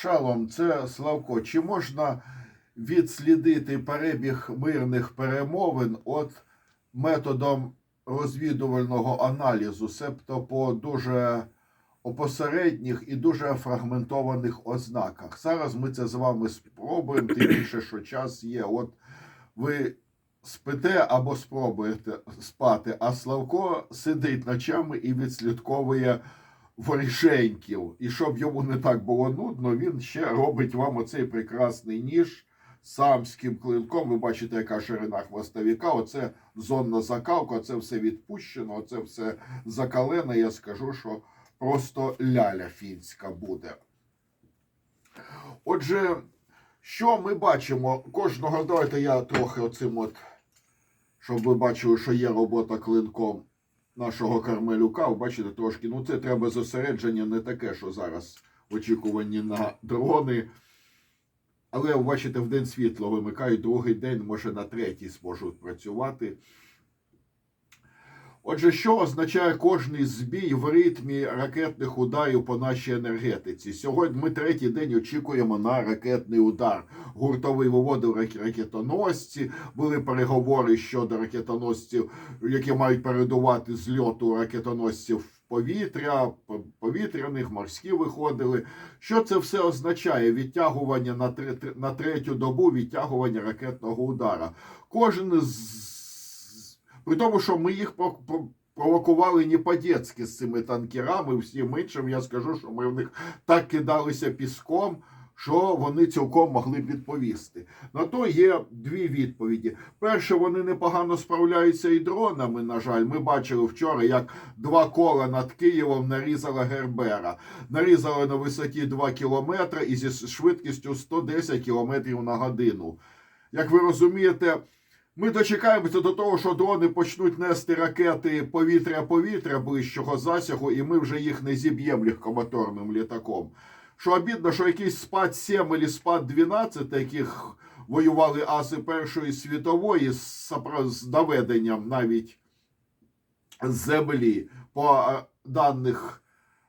Шалом, це Славко. Чи можна відслідити перебіг мирних перемовин от методом розвідувального аналізу, себто по дуже опосередніх і дуже фрагментованих ознаках? Зараз ми це з вами спробуємо, тим більше, що час є. От ви спите або спробуєте спати, а Славко сидить ночами і відслідковує ворішеньків. І щоб йому не так було нудно, він ще робить вам оцей прекрасний ніж самським клинком. Ви бачите, яка ширина хвостовіка. Оце зонна закалка, оце все відпущено, оце все закалене. Я скажу, що просто ляля фінська буде. Отже, що ми бачимо? Кожного давайте я трохи оцим от, щоб ви бачили, що є робота клинком нашого Кармелюка. Бачите, трошки. Ну, це треба зосередження не таке, що зараз в на дрони. Але бачите, в день світло вимикають, другий день, може на третій зможуть працювати. Отже, що означає кожний збій в ритмі ракетних ударів по нашій енергетиці? Сьогодні ми третій день очікуємо на ракетний удар. Гуртовий виводив рак- ракетоносці. Були переговори щодо ракетоносців, які мають передувати зльоту ракетоносців в повітря, по- повітряних, морські виходили. Що це все означає? Відтягування на, три, на третю добу, відтягування ракетного удара. Кожен з при тому, що ми їх про- про- провокували не по-дєцьки з цими танкерами, всім іншим, я скажу, що ми в них так кидалися піском, що вони цілком могли б відповісти. На то є дві відповіді. Перше, вони непогано справляються і дронами. На жаль, ми бачили вчора, як два кола над Києвом нарізала Гербера. Нарізали на висоті 2 кілометри і зі швидкістю 110 кілометрів на годину. Як ви розумієте, ми дочекаємося до того, що дрони почнуть нести ракети повітря-повітря ближчого засягу, і ми вже їх не зіб'ємо легкомоторним літаком. Що обідно, що якийсь спад 7 або спад 12, яких воювали аси Першої світової з, доведенням навіть землі по даних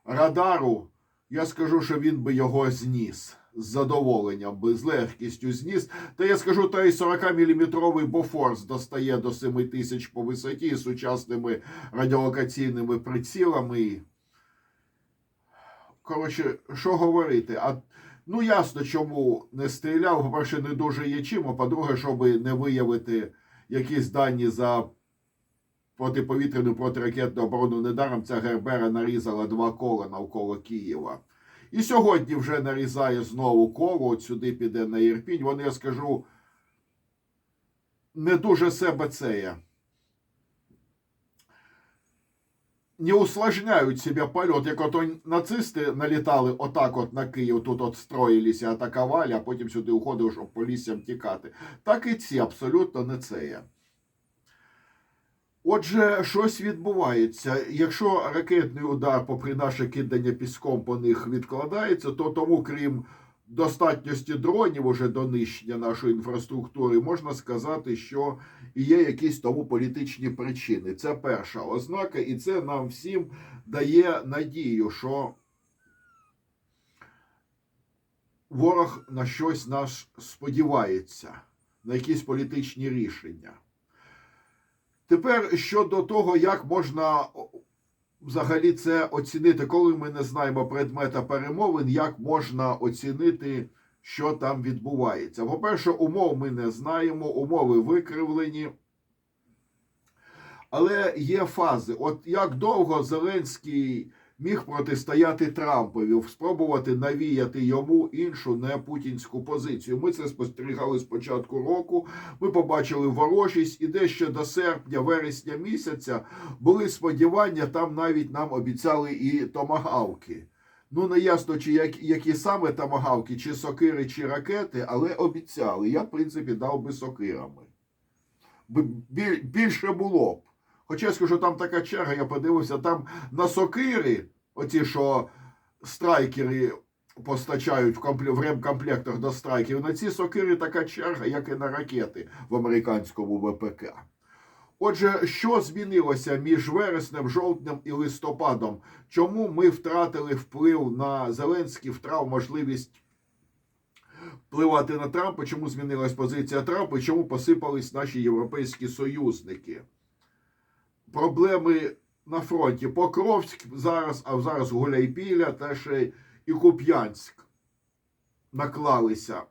радару, я скажу, що він би його зніс. З задоволенням би з легкістю зніс. Та я скажу, та й 40-мм Бофорс достає до 7 тисяч по висоті з сучасними радіолокаційними прицілами. Коротше, що говорити? А ну ясно, чому не стріляв. По-перше, не дуже є чим, а по-друге, щоб не виявити якісь дані за протиповітряну протиракетну оборону недаром, ця Гербера нарізала два кола навколо Києва. І сьогодні вже нарізає знову коло, от сюди піде на Ірпінь. Вони, я скажу, не дуже себе цеє. Не усложняють себе польот, як ото нацисти налітали отак от на Київ, тут от строїлися, атакували, а потім сюди уходили, щоб по лісям тікати. Так і ці абсолютно не це є. Отже, щось відбувається. Якщо ракетний удар, попри наше кидання піском по них відкладається, то тому, крім достатньості дронів уже до нищення нашої інфраструктури, можна сказати, що є якісь тому політичні причини. Це перша ознака, і це нам всім дає надію, що ворог на щось наш сподівається, на якісь політичні рішення. Тепер щодо того, як можна взагалі це оцінити, коли ми не знаємо предмета перемовин, як можна оцінити, що там відбувається. По-перше, умов ми не знаємо, умови викривлені. Але є фази. От як довго Зеленський міг протистояти Трампові, спробувати навіяти йому іншу не путінську позицію. Ми це спостерігали з початку року. Ми побачили ворожість, і дещо до серпня, вересня місяця були сподівання, там навіть нам обіцяли і томагавки. Ну, не ясно, чи як, які саме томагавки, чи сокири, чи ракети, але обіцяли. Я, в принципі, дав би сокирами. Біль- Більше було б. Хоча я скажу, там така черга, я подивився, там на сокири, оці, що страйкери постачають в, компле... в ремкомплектах до страйкерів, на ці сокири така черга, як і на ракети в американському ВПК. Отже, що змінилося між вереснем, жовтнем і листопадом? Чому ми втратили вплив на Зеленський, втрав можливість впливати на Трампа, чому змінилась позиція Трампа і чому посипались наші європейські союзники. Проблеми на фронті. Покровськ зараз, а зараз Гуляйпіля та ще і Куп'янськ наклалися.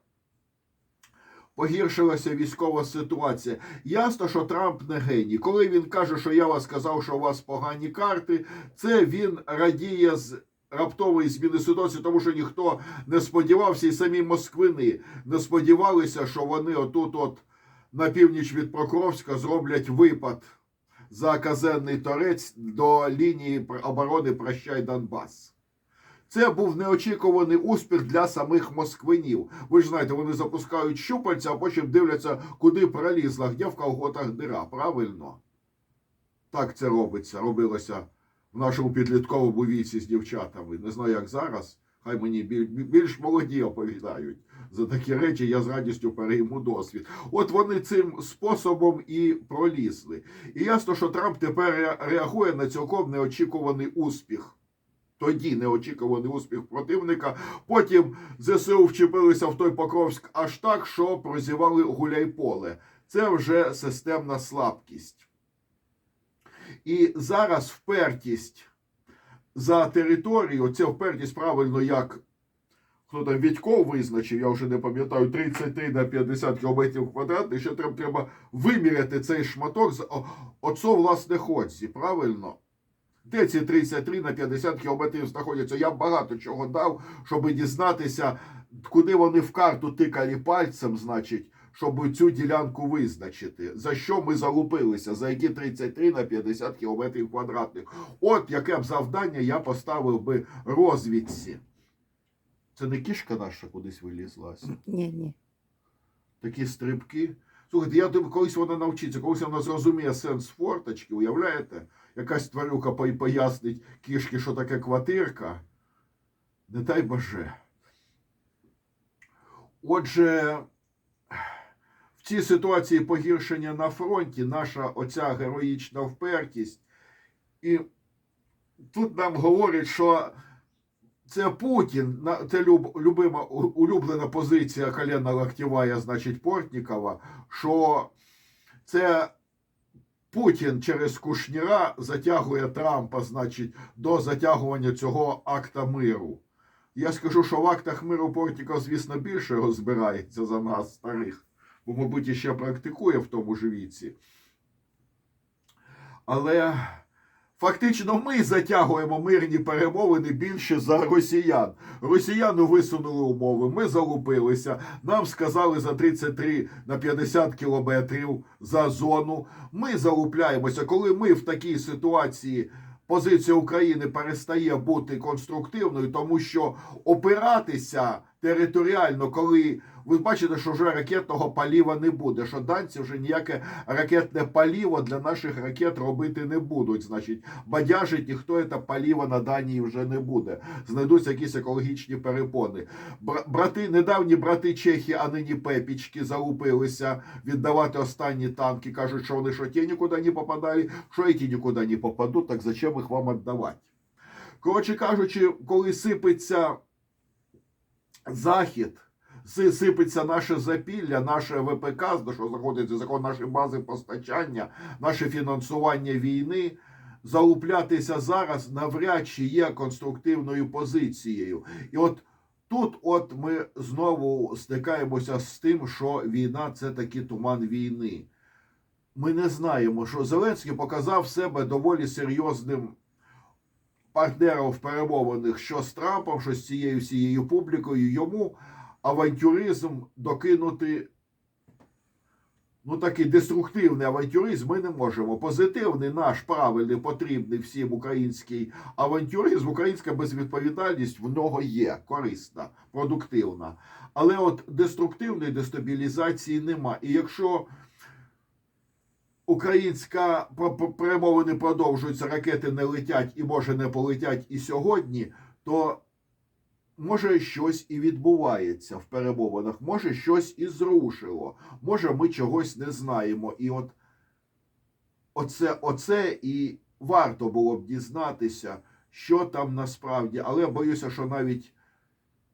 Погіршилася військова ситуація. Ясно, що Трамп не геній. Коли він каже, що я вас сказав, що у вас погані карти, це він радіє з раптової зміни ситуації, тому що ніхто не сподівався, і самі москвини не сподівалися, що вони отут, от на північ від Покровська, зроблять випад за казенний торець до лінії оборони Прощай Донбас. Це був неочікуваний успіх для самих москвинів. Ви ж знаєте, вони запускають щупальця, а потім дивляться, куди пролізла, де в колготах дира. Правильно? Так це робиться, робилося в нашому підлітковому віці з дівчатами. Не знаю, як зараз. Хай мені більш молоді оповідають за такі речі, я з радістю перейму досвід. От вони цим способом і пролізли. І ясно, що Трамп тепер реагує на цілком неочікуваний успіх. Тоді неочікуваний успіх противника. Потім ЗСУ вчепилися в той Покровськ аж так, що прозівали гуляйполе. Це вже системна слабкість. І зараз впертість за територію, це впертість правильно як хто там Відько визначив, я вже не пам'ятаю, 33 на 50 кілометрів квадратних, ще треба, треба виміряти цей шматок з оцо власне ходці, правильно? Де ці 33 на 50 кілометрів знаходяться? Я багато чого дав, щоб дізнатися, куди вони в карту тикали пальцем, значить, щоб цю ділянку визначити. За що ми залупилися, за які 33 на 50 кілометрів квадратних. От яке б завдання я поставив би розвідці. Це не кішка наша кудись вилізлась. Ні, ні. Такі стрибки. Слухайте, я думаю, колись вона навчиться, колись вона зрозуміє сенс форточки, уявляєте? Якась тварюка пояснить кішки, що таке квартирка. Не дай Боже. Отже, цій ситуації погіршення на фронті, наша оця героїчна впертість. І тут нам говорять, що це Путін, це любима, улюблена позиція колена Локтєвая, значить, Портнікова, що це Путін через Кушніра затягує Трампа, значить, до затягування цього акта миру. Я скажу, що в актах миру Портніков, звісно, більше розбирається за нас, старих, мабуть, іще практикує в тому ж віці. Але Фактично, ми затягуємо мирні перемовини більше за росіян. Росіяни висунули умови, ми залупилися. Нам сказали за 33 на 50 кілометрів за зону. Ми залупляємося. Коли ми в такій ситуації, позиція України перестає бути конструктивною, тому що опиратися територіально, коли ви бачите, що вже ракетного паліва не буде, що данці вже ніяке ракетне паліво для наших ракет робити не будуть. Значить, бадяжить ніхто це паліво на Данії вже не буде. Знайдуться якісь екологічні перепони. Брати, недавні брати Чехи, а нині пепічки, залупилися віддавати останні танки. Кажуть, що вони що ті нікуди не попадали, що і ті нікуди не попадуть, так зачем їх вам віддавати? Коротше кажучи, коли сипеться захід, сипеться наше запілля, наше ВПК, що заходить закон наші бази постачання, наше фінансування війни. Залуплятися зараз навряд чи є конструктивною позицією. І от тут, от ми знову стикаємося з тим, що війна це таки туман війни. Ми не знаємо, що Зеленський показав себе доволі серйозним партнером в перемовинах, що з Трампом, що з цією всією публікою, йому авантюризм докинути. Ну, такий деструктивний авантюризм ми не можемо. Позитивний наш правильний, потрібний всім український авантюризм, українська безвідповідальність в нього є корисна, продуктивна. Але от деструктивної дестабілізації нема. І якщо українська перемовини продовжуються, ракети не летять і може не полетять і сьогодні, то може щось і відбувається в перемовинах, може щось і зрушило, може ми чогось не знаємо. І от оце, оце і варто було б дізнатися, що там насправді. Але боюся, що навіть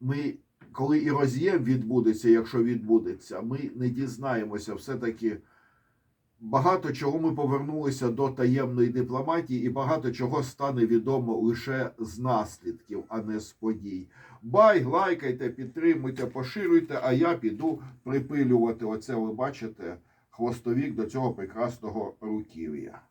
ми коли і роз'єм відбудеться, якщо відбудеться, ми не дізнаємося все-таки. Багато чого ми повернулися до таємної дипломатії, і багато чого стане відомо лише з наслідків, а не з подій. Бай, лайкайте, підтримуйте, поширюйте, а я піду припилювати оце, ви бачите, хвостовік до цього прекрасного руків'я.